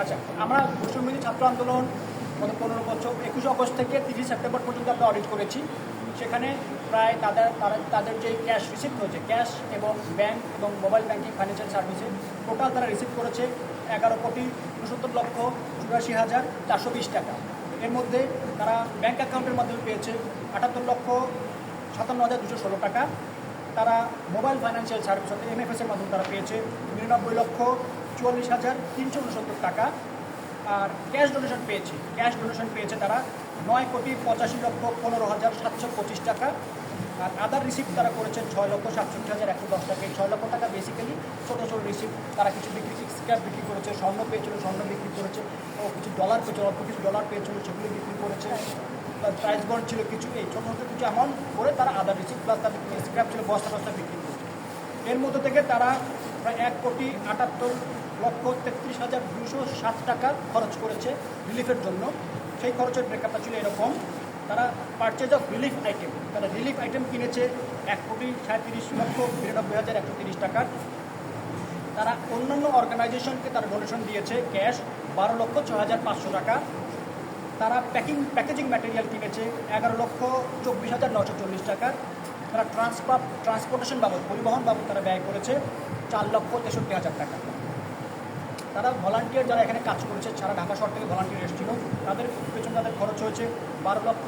আচ্ছা আমরা বৈষম্যবিরোধী ছাত্র আন্দোলন গত পনেরো বছর, একুশে আগস্ট থেকে তিরিশ সেপ্টেম্বর পর্যন্ত আমরা অডিট করেছি। সেখানে প্রায় তাদের, তারা, তাদের যে ক্যাশ রিসিভ হয়েছে ক্যাশ এবং ব্যাংক এবং মোবাইল ব্যাংকিং ফাইন্যান্সিয়াল সার্ভিসে টোটাল তারা রিসিভ করেছে এগারো কোটি উনসত্তর লক্ষ চুরাশি হাজার চারশো বিশ টাকা। এর মধ্যে তারা ব্যাংক অ্যাকাউন্টের মাধ্যমে পেয়েছে আটাত্তর লক্ষ সাতান্ন হাজার দুশো ষোলো টাকা। তারা মোবাইল ফাইন্যান্সিয়াল সার্ভিস অর্থাৎ এমএফএসের মাধ্যমে তারা পেয়েছে নিরানব্বই লক্ষ চুয়াল্লিশ হাজার তিনশো উনসত্তর টাকা। আর ক্যাশ ডোনেশন পেয়েছে। ক্যাশ ডোনেশন পেয়েছে তারা নয় কোটি পঁচাশি লক্ষ পনেরো হাজার সাতশো পঁচিশ টাকা। আর আদার রিসিপ্ট তারা করেছেন ছয় লক্ষ সাতষট্টি হাজার একশো দশ টাকা। এই ছয় লক্ষ টাকা বেসিক্যালি ছোটো ছোটো রিসিপ্ট তারা কিছু বিক্রি স্ক্র্যাপ বিক্রি করেছে, স্বর্ণ পেয়েছিল, স্বর্ণ বিক্রি করেছে, ও কিছু ডলার পেয়েছিল, অল্প কিছু ডলার পেয়েছিল, সেগুলো বিক্রি করেছে। প্রাইস বন্ড ছিল কিছু, এই ছোটো ছোটো কিছু অ্যামাউন্ট করে তারা আদার রিসিপ্ট প্লাস তাদের স্ক্র্যাপ ছিল, বস্তা বস্তা বিক্রি করেছে। এর মধ্যে থেকে তারা প্রায় এক কোটি আটাত্তর লক্ষ তেত্রিশ হাজার দুশো সাত টাকা খরচ করেছে রিলিফের জন্য। সেই খরচের ব্রেকআপটা ছিল এরকম, তারা পারচেজ অফ রিলিফ আইটেম তারা রিলিফ আইটেম কিনেছে এক কোটি সাঁত্রিশ লক্ষ বিরানব্বই হাজার একশো তিরিশ টাকার তারা অন্যান্য অর্গানাইজেশনকে তারা ডোনেশন দিয়েছে ক্যাশ বারো লক্ষ ছ হাজার পাঁচশো টাকা। তারা প্যাকিং, প্যাকেজিং ম্যাটেরিয়াল কিনেছে এগারো লক্ষ চব্বিশ হাজার নশো চল্লিশ টাকা তারা ট্রান্সপার ট্রান্সপোর্টেশন বাবদ, পরিবহন বাবদ তারা ব্যয় করেছে চার লক্ষ তেষট্টি হাজার টাকা। তারা ভলান্টিয়ার যারা এখানে কাজ করেছে, সারা ঢাকা শহর থেকে ভলান্টিয়ার এসেছিল, তাদের পেছনে তাদের খরচ হয়েছে বারো লক্ষ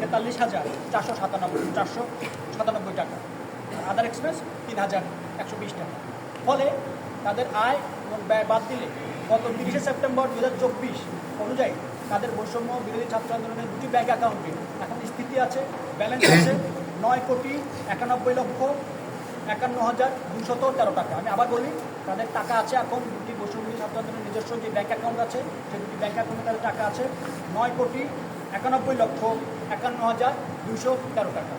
তেতাল্লিশ হাজার চারশো সাতানব্বই চারশো সাতানব্বই টাকা। আদার এক্সপ্রেস তিন হাজার একশো বিশ টাকা। ফলে তাদের আয় এবং ব্যয় বাদ দিলে গত তিরিশে সেপ্টেম্বর দু হাজার চব্বিশ অনুযায়ী তাদের বৈষম্য বিরোধী ছাত্র আন্দোলনের দুটি ব্যাংক অ্যাকাউন্টে এখন স্থিতি আছে, ব্যালেন্স আছে নয় কোটি একানব্বই লক্ষ একান্ন হাজার দুশত তেরো টাকা। আমি আবার বলি, তাদের টাকা আছে এখন, দুটি বৈষম্য ছাত্র আন্দোলনের নিজস্ব যে ব্যাংক অ্যাকাউন্ট আছে সেই দুটি ব্যাংক অ্যাকাউন্টে তাদের টাকা আছে নয় কোটি একানব্বই লক্ষ একান্ন হাজার দুশো তেরো টাকা।